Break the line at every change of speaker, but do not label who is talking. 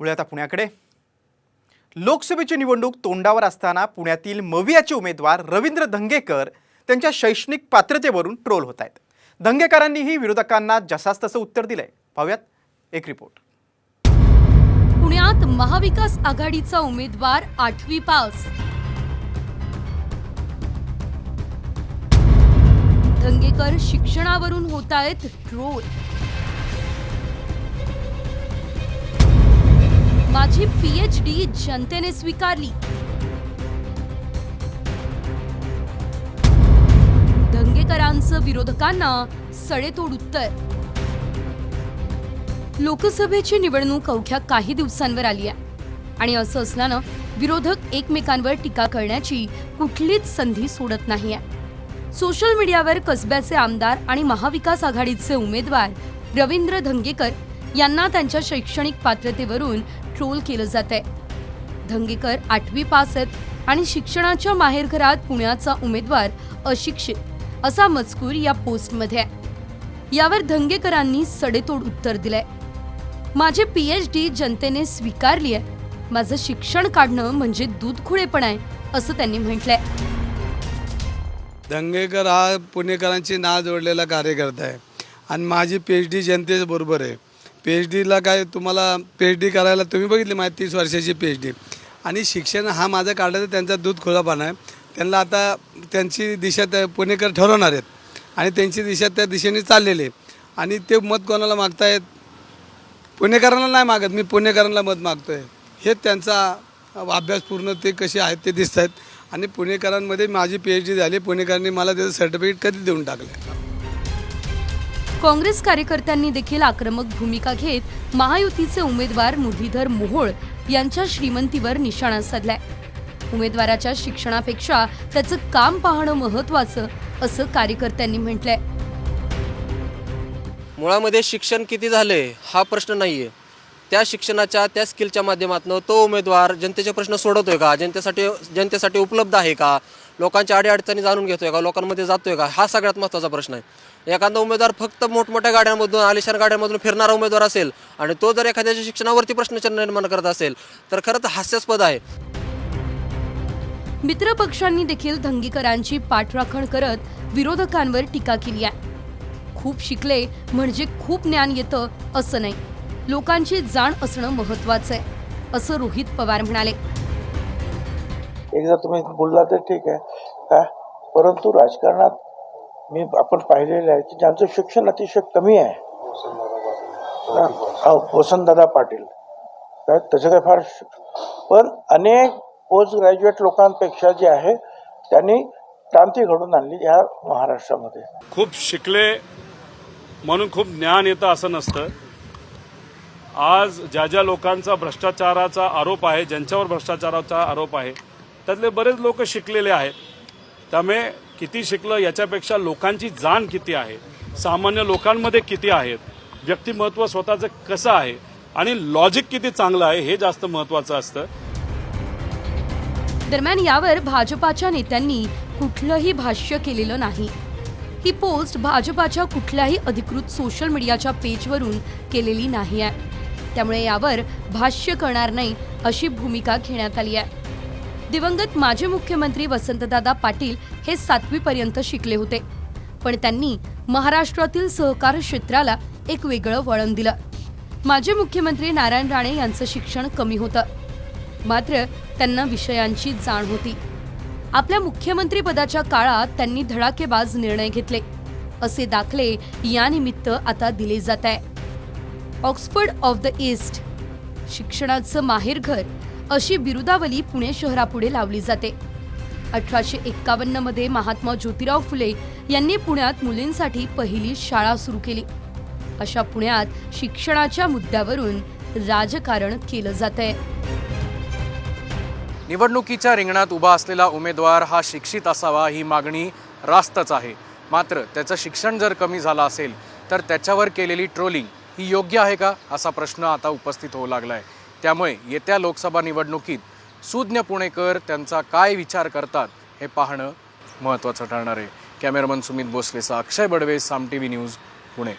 वळूया आता पुण्याकडे. लोकसभेची निवडणूक तोंडावर असताना पुण्यातील मवियाचे उमेदवार रवींद्र धंगेकर त्यांच्या शैक्षणिक पात्रतेवरून ट्रोल होत आहेत. धंगेकरांनीही विरोधकांना जसास तसं उत्तर दिलंय. पाहूयात एक रिपोर्ट.
पुण्यात महाविकास आघाडीचा उमेदवार आठवी पास. धंगेकर शिक्षणावरून होत आहेत ट्रोल. माझी पीएचडी जनतेने स्वीकारली. दंगेकरांचं विरोधकांना सडेतोड उत्तर. लोकसभेची निवडणूक अवघ्या काही दिवसांवर आली आहे. आणि असं असल्यानं विरोधक एकमेकांवर टीका करण्याची कुठलीच संधी सोडत नाही आहे. सोशल मीडियावर कसब्याचे आमदार आणि महाविकास आघाडीचे उमेदवार रवींद्र धंगेकर यांना त्यांच्या शैक्षणिक पात्रतेवरून ट्रोल केलं जात आहे धंगेकर आठवी पास आहेत आणि शिक्षणाच्या माहेरघरात पुण्याचा उमेदवार अशिक्षित असा मजकूर या पोस्टमध्ये आहे. यावर धंगेकरांनी सडेतोड उत्तर दिलंय. माझे पीएच डी जनतेने स्वीकारली आहे माझं शिक्षण काढणं म्हणजे दूध खुळेपण आहे असं त्यांनी म्हटलंय.
दंगेकर हा पुणेकरांची नाव जोडलेला कार्यकर्ता आहे. आणि माझी पी एच डी जनतेच बरोबर आहे. पी एच डीला काय तुम्हाला पी एच डी करायला तुम्ही बघितली माझी तीस वर्षाची पी एच डी आणि शिक्षण हा माझा काढायचा त्यांचा दूध खुलापणा आहे. त्यांना आता त्यांची दिशा त्या पुणेकर ठरवणार आहेत. आणि त्यांची दिशा त्या दिशेने चाललेली आहे. आणि ते मत कोणाला मागतायत? पुणेकरांना नाही मागत. मी पुणेकरांना मत मागतो आहे हे त्यांचा अभ्यास पूर्ण ते कसे आहेत ते दिसत आहेत आणि पुणेकरांमध्ये माझी पी एच डी झाली. पुणेकरांनी मला त्याचं सर्टिफिकेट कधी देऊन टाकलं
काँग्रेस कार्यकर्त्यांनी देखील आक्रमक भूमिका घेत महायुतीचे उमेदवार मुरलीधर मोहोळ यांच्या श्रीमंतीवर निशाणा साधलाय. उमेदवाराच्या शिक्षणापेक्षा त्याचं काम पाहणं महत्वाचं असं कार्यकर्त्यांनी म्हटलंय.
मुळामध्ये शिक्षण किती झाले हा प्रश्न नाही आहे त्या शिक्षणाच्या त्या स्किलच्या माध्यमातून तो उमेदवार जनतेचे प्रश्न सोडवतोय का? जनतेसाठी जनतेसाठी उपलब्ध आहे का? लोकांच्या अडीअडचणी जाणून घेतोय का? लोकांमध्ये जातोय का? हा सगळ्यात महत्त्वाचा प्रश्न आहे. एखादा उमेदवार फक्त मोठमोठ्या गाड्यांमधून आलिशान गाड्यांमधून फिरणारा उमेदवार असेल आणि तो जर एखाद्याच्या शिक्षणावरती प्रश्नचिन्ह निर्माण करत असेल तर खरं तर हास्यास्पद आहे.
मित्र पक्षांनी देखील धंगीकरांची पाठराखण करत विरोधकांवर टीका केली आहे. खूप शिकले म्हणजे खूप ज्ञान येतं असं नाही. लोकांची जाण असणं महत्वाचं आहे असं रोहित पवार म्हणाले.
एकदा तुम्ही बोलला तर ठीक आहे. का? परंतु राजकारणात मी आपण पाहिलेलं आहे की ज्यांचं शिक्षण अतिशय कमी आहे. हा, वसंतदादा पाटील. काय त्याचं काय फार पण अनेक पोस्ट ग्रॅज्युएट लोकांपेक्षा जे आहे त्यांनी क्रांती घडून आणली या महाराष्ट्रामध्ये.
खूप शिकले म्हणून खूप ज्ञान येतं असं नसतं. आज ज्या ज्या लोकांचा भ्रष्टाचाराचा आरोप आहे ज्यांच्यावर भ्रष्टाचाराचा आरोप आहे त्यातले बरेच लोक शिकलेले आहेत. त्यामुळे किती शिकलं याच्यापेक्षा लोकांची जाण किती आहे सामान्य लोकांमध्ये किती आहेत व्यक्तिमत्व स्वतःचं कसं आहे आणि लॉजिक किती चांगलं आहे हे जास्त महत्त्वाचं असतं.
दरम्यान यावर भाजपाच्या नेत्यांनी कुठलंही भाष्य केलेलं नाही. ही पोस्ट भाजपाच्या कुठल्याही अधिकृत सोशल मीडियाच्या पेजवरून केलेली नाही आहे. त्यामुळे यावर भाष्य करणार नाही अशी भूमिका घेण्यात आली आहे. दिवंगत माजी मुख्यमंत्री वसंतदादा पाटील हे सातवीपर्यंत शिकले होते. पण त्यांनी महाराष्ट्रातील सहकार क्षेत्राला एक वेगळं वळण दिलं. माजी मुख्यमंत्री नारायण राणे यांचं शिक्षण कमी होतं. मात्र त्यांना विषयांची जाण होती. आपल्या मुख्यमंत्रीपदाच्या काळात त्यांनी धडाकेबाज निर्णय घेतले. असे दाखले यानिमित्त आता दिले जात आहे. Oxford of the East. शिक्षणाचं माहेरघर अशी बिरुदावली पुणे शहरापुढे लावली जाते. अठराशे एक्कावन्नमध्ये महात्मा ज्योतिराव फुले यांनी पुण्यात मुलींसाठी पहिली शाळा सुरू केली. अशा पुण्यात शिक्षणाच्या मुद्द्यावरून राजकारण केलं जात आहे
निवडणुकीच्या रिंगणात उभा असलेला उमेदवार हा शिक्षित असावा ही मागणी रास्तच आहे. मात्र त्याचं शिक्षण जर कमी झालं असेल तर त्याच्यावर केलेली ट्रोलिंग ही योग्य आहे का असा प्रश्न आता उपस्थित होऊ लागला आहे त्यामुळे येत्या लोकसभा निवडणुकीत सुज्ञ पुणेकर त्यांचा काय विचार करतात हे पाहणं महत्त्वाचं ठरणार आहे. Cameraman Sumit भोसलेचा Akshay Badve Saam T V news Pune.